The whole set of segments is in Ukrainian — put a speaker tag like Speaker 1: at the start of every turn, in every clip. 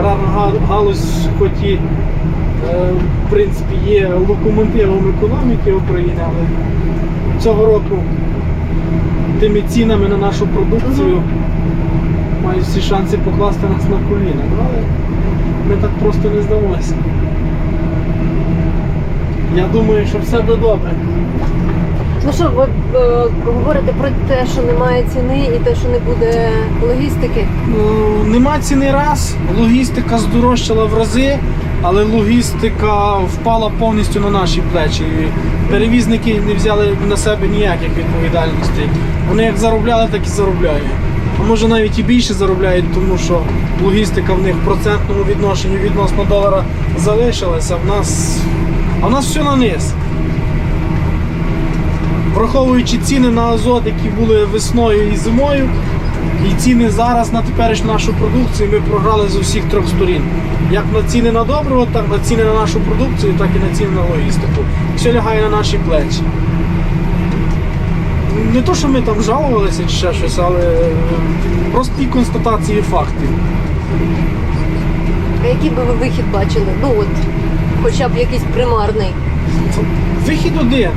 Speaker 1: аграрна галузь, хоч і е, в принципі є локомотивом економіки України, але цього року тими цінами на нашу продукцію мають всі шанси покласти нас на коліна. Ну, Але ми так просто не здамося. Я думаю, що все буде добре.
Speaker 2: Ну що, ви е, говорите про те, що немає ціни і те, що не буде логістики.
Speaker 1: Ну, Нема ціни раз, логістика здорожчала в рази, але логістика впала повністю на наші плечі. Перевізники не взяли на себе ніяких відповідальностей. Вони як заробляли, так і заробляють. А може навіть і більше заробляють, тому що логістика в них в процентному відношенні відносно долара залишилася. В нас, а в нас все на низ. Враховуючи ціни на азот, які були весною і зимою, і ціни зараз на теперішню нашу продукцію ми програли з усіх трьох сторін. Як на ціни на добриво, так на ціни на нашу продукцію, так і на ціни на логістику. Все лягає на наші плечі. Не то, що ми там жалувалися чи ще щось, але е, прості констатації фактів.
Speaker 2: А який би ви вихід бачили? Ну от, хоча б якийсь примарний.
Speaker 1: Вихід один.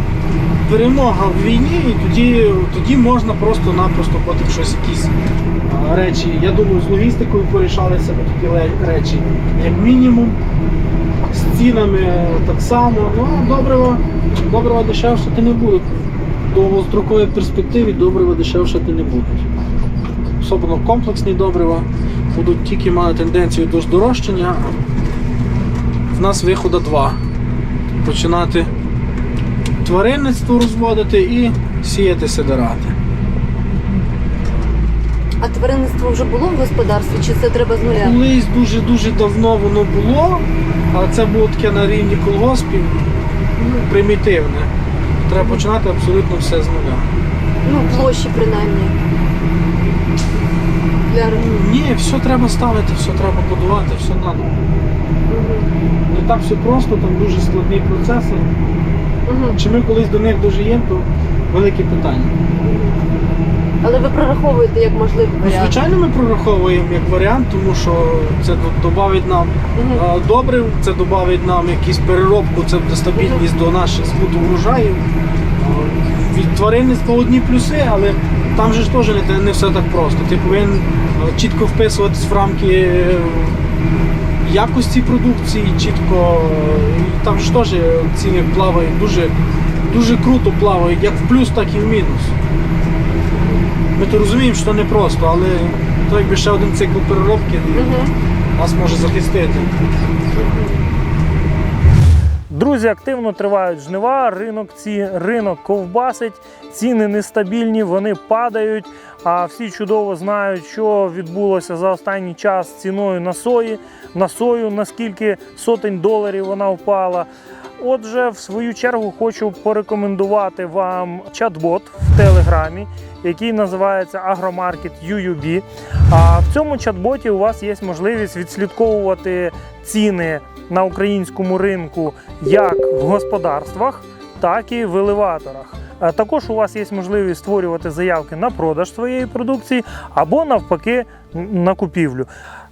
Speaker 1: Перемога в війні, і тоді, тоді можна просто-напросто потім щось якісь речі. Я думаю, з логістикою порішалися би такі речі. Як мінімум, з цінами так само. Ну, добрива, добрива дешевшати не будуть. В довгостроковій перспективі добрива дешевшати не будуть. Особливо комплексні добрива будуть тільки мати тенденцію до здорожчання. В нас виходу два. Починати тваринництво розводити і сіяти сидирати.
Speaker 2: А тваринництво вже було в господарстві, чи це треба з нуля?
Speaker 1: Колись дуже-дуже давно воно було, але це було таке на рівні колгоспів, ну, примітивне. Треба починати абсолютно все з нуля.
Speaker 2: Ну, площі принаймні. Для...
Speaker 1: Ні, все треба ставити, все треба будувати, все треба. Не так все просто, там дуже складні процеси.
Speaker 2: Угу.
Speaker 1: Чи ми колись до них дожиємо, то велике питання.
Speaker 2: Але ви прораховуєте як можливий
Speaker 1: Ну,
Speaker 2: варіант.
Speaker 1: звичайно, ми прораховуємо як варіант, тому що це додавить нам
Speaker 2: Мгм.
Speaker 1: е, добрив, це додавить нам якусь переробку, це буде стабільність до наших збуту врожаїв. Е, Від тваринництва одні плюси, але там же ж теж не, те- не все так просто. Ти повинен е, чітко вписуватись в рамки е, якості продукції, чітко. е, і Там ж теж ціни плавають дуже, дуже круто плавають, як в плюс, так і в мінус. Ми то розуміємо, що не просто, але то якби ще один цикл переробки нас може захистити.
Speaker 3: Друзі, активно тривають жнива, ринок ці ринок ковбасить, ціни нестабільні, вони падають. А всі чудово знають, що відбулося за останній час ціною на сої, на сою, наскільки сотень доларів вона впала. Отже, в свою чергу хочу порекомендувати вам чат-бот в Телеграмі, який називається Агромаркет UUB. А в цьому чат-боті у вас є можливість відслідковувати ціни на українському ринку як в господарствах, так і в елеваторах. Е, Також у вас є можливість створювати заявки на продаж своєї продукції або навпаки на купівлю.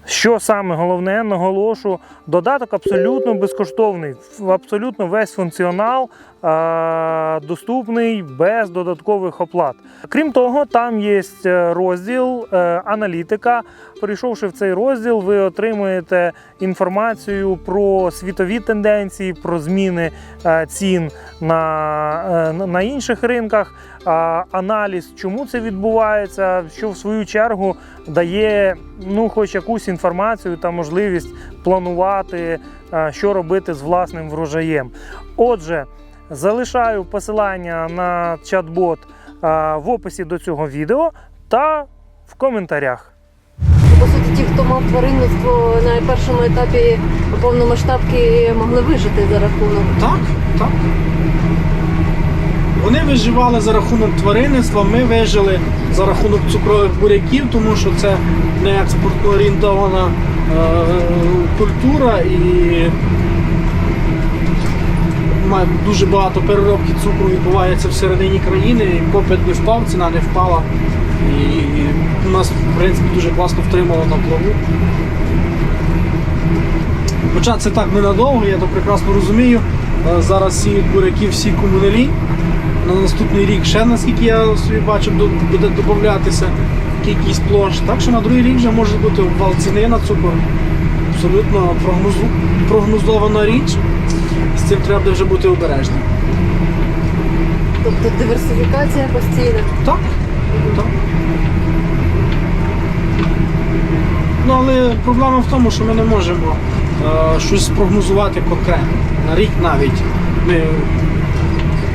Speaker 3: Що саме головне, наголошу, додаток абсолютно безкоштовний, абсолютно весь функціонал доступний без додаткових оплат. Крім того, там є е, розділ е, аналітика. Перейшовши в цей розділ, ви отримуєте інформацію про світові тенденції, про зміни е, цін на, на- інших ринках, аналіз, чому це відбувається, що в свою чергу дає ну, хоч якусь інформацію та можливість планувати, що робити з власним врожаєм. Отже, залишаю посилання на чат-бот е, в описі до цього відео та в коментарях.
Speaker 2: По суті, ті, хто мав тваринництво на першому етапі повномасштабки, могли вижити за рахунок.
Speaker 1: Так, так. Вони виживали за рахунок тваринництва, ми вижили за рахунок цукрових буряків, тому що це не експортно орієнтована е, культура і дуже багато переробки цукру відбувається всередині країни, і попит не впав, ціна не впала. І нас, в принципі, дуже класно втримало на плаву. Хоча це так ненадовго, я то прекрасно розумію. Е, Зараз сіють буряки всі комуналі. На наступний рік ще, наскільки я собі бачу, буде додатися кількість площ. Так що на другий рік вже може бути обвал ціни на цукор. Абсолютно прогнозована річ. Цим треба вже бути обережним.
Speaker 2: Тобто диверсифікація постійна.
Speaker 1: Так, так. Ну, але проблема в тому, що ми не можемо е, щось спрогнозувати конкретно. На рік навіть. Ми,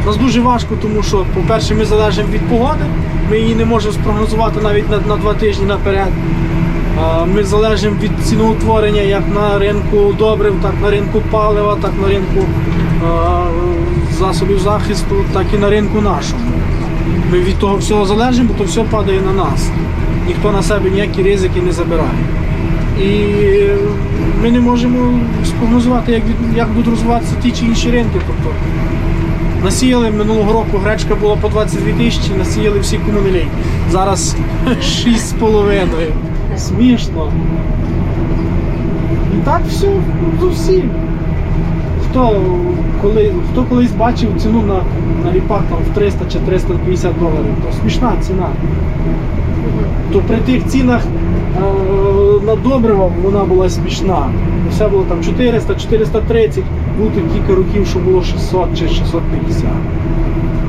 Speaker 1: нас дуже важко, тому що, по-перше, ми залежимо від погоди, ми її не можемо спрогнозувати навіть на, на два тижні наперед. Е, Ми залежимо від ціноутворення як на ринку добрив, так на ринку палива, так на ринку засобів захисту, так і на ринку нашому. Ми від того всього залежимо, бо то все падає на нас. Ніхто на себе ніякі ризики не забирає. І ми не можемо спрогнозувати, як, як будуть розвиватися ті чи інші ринки. Тобто, насіяли минулого року гречка була по 22 тисячі, насіяли всі комуналі. Зараз 6,5. Смішно. І так все з усім. Хто, коли, хто колись бачив ціну на, на ріпак там, в 300 чи 350 доларів, то смішна ціна. То при тих цінах е, на добрива вона була смішна. Все було там 400, 430, було тут кілька років, що було 600 чи 650.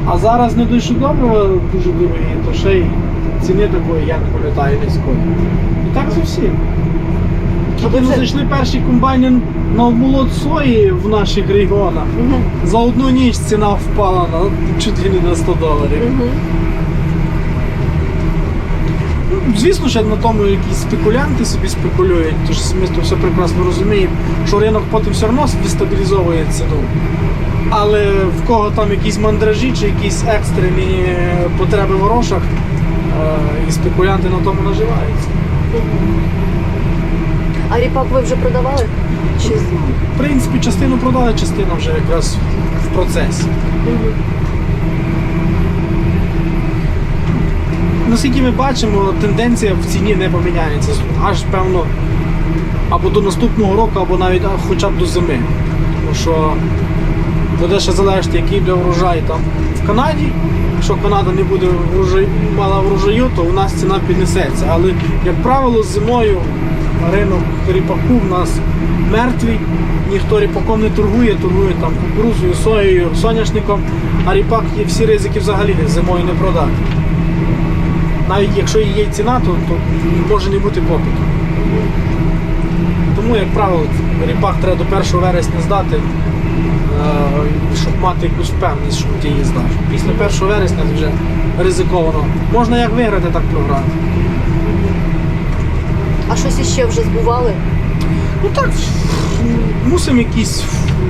Speaker 1: А зараз не дуже добрива дуже дорогі, то ще й ціни такої, я не пам'ятаю низької. І так з Коли
Speaker 2: вже-
Speaker 1: зайшли перші комбайни на обмолот сої в наших регіонах,
Speaker 2: Мгм.
Speaker 1: за одну ніч ціна впала на чуть ли не на 100 доларів. Ну, Звісно, що на тому якісь спекулянти собі спекулюють, тож ми то все прекрасно розуміємо, що ринок потім все одно дестабілізовує ціну. Але в кого там якісь мандражі чи якісь екстрені потреби в грошах, е, і спекулянти на тому наживаються.
Speaker 2: А ріпак ви вже продавали? Чи...
Speaker 1: В принципі, частину продали, частина вже якраз в процесі.
Speaker 2: Мгм.
Speaker 1: Наскільки ми бачимо, тенденція в ціні не поміняється. Аж певно або до наступного року, або навіть хоча б до зими. Тому що буде ще залежати, який буде врожай там в Канаді. Якщо Канада не буде врожай, мала врожаю, то у нас ціна піднесеться. Але, як правило, зимою ринок ріпаку в нас мертвий, ніхто ріпаком не торгує, торгує там кукурузою, соєю, соняшником, а ріпак є всі ризики взагалі зимою не продати навіть якщо є ціна, то, то може не бути попиту. Тому, як правило, ріпак треба до 1 вересня здати, е, щоб мати якусь впевненість, що ти її здаш. Після 1 вересня вже ризиковано. Можна як виграти, так програти.
Speaker 2: А щось іще вже збували?
Speaker 1: Ну так, мусимо якісь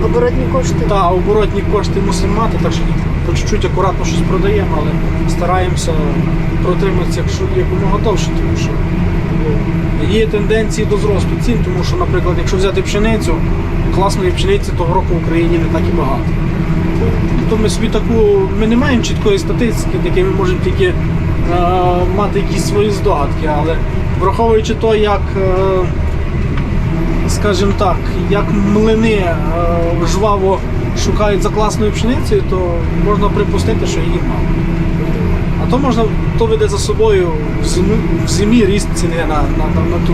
Speaker 2: Оборотні кошти?
Speaker 1: та, оборотні кошти мусимо мати, так що по чуть-чуть акуратно щось продаємо, але стараємося протриматися якщо якомога довше, тому що ну, є тенденції до зросту цін, тому що, наприклад, якщо взяти пшеницю, класної пшениці того року в Україні не так і багато. Тобто ми собі таку, ми не маємо чіткої статистики, таки ми можемо тільки мати якісь свої здогадки, але враховуючи то, як, е, скажімо так, як млини е, жваво шукають за класною пшеницею, то можна припустити, що її мало. А то можна, то веде за собою в зимі, в зимі ріст ціни на, на, на, ту,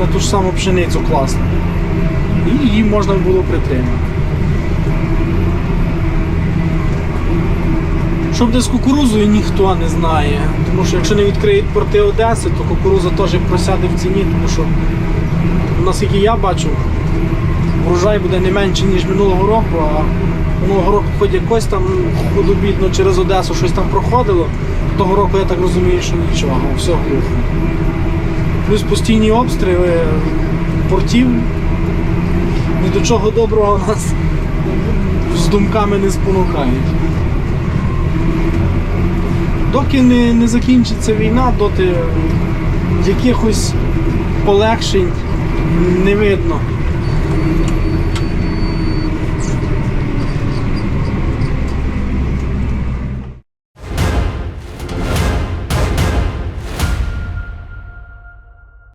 Speaker 1: на ту ж саму пшеницю класну. І її можна було притримати. Що буде з кукурузою, ніхто не знає. Тому що якщо не відкриють порти Одеси, то кукуруза теж просяде в ціні, тому що наскільки я бачу, врожай буде не менше, ніж минулого року, а минулого року хоч якось там худобідно через Одесу щось там проходило. Того року я так розумію, що нічого, все глухо. Плюс постійні обстріли портів. Ні до чого доброго нас з думками не спонукають. Доки не, не закінчиться війна, доти якихось полегшень не видно.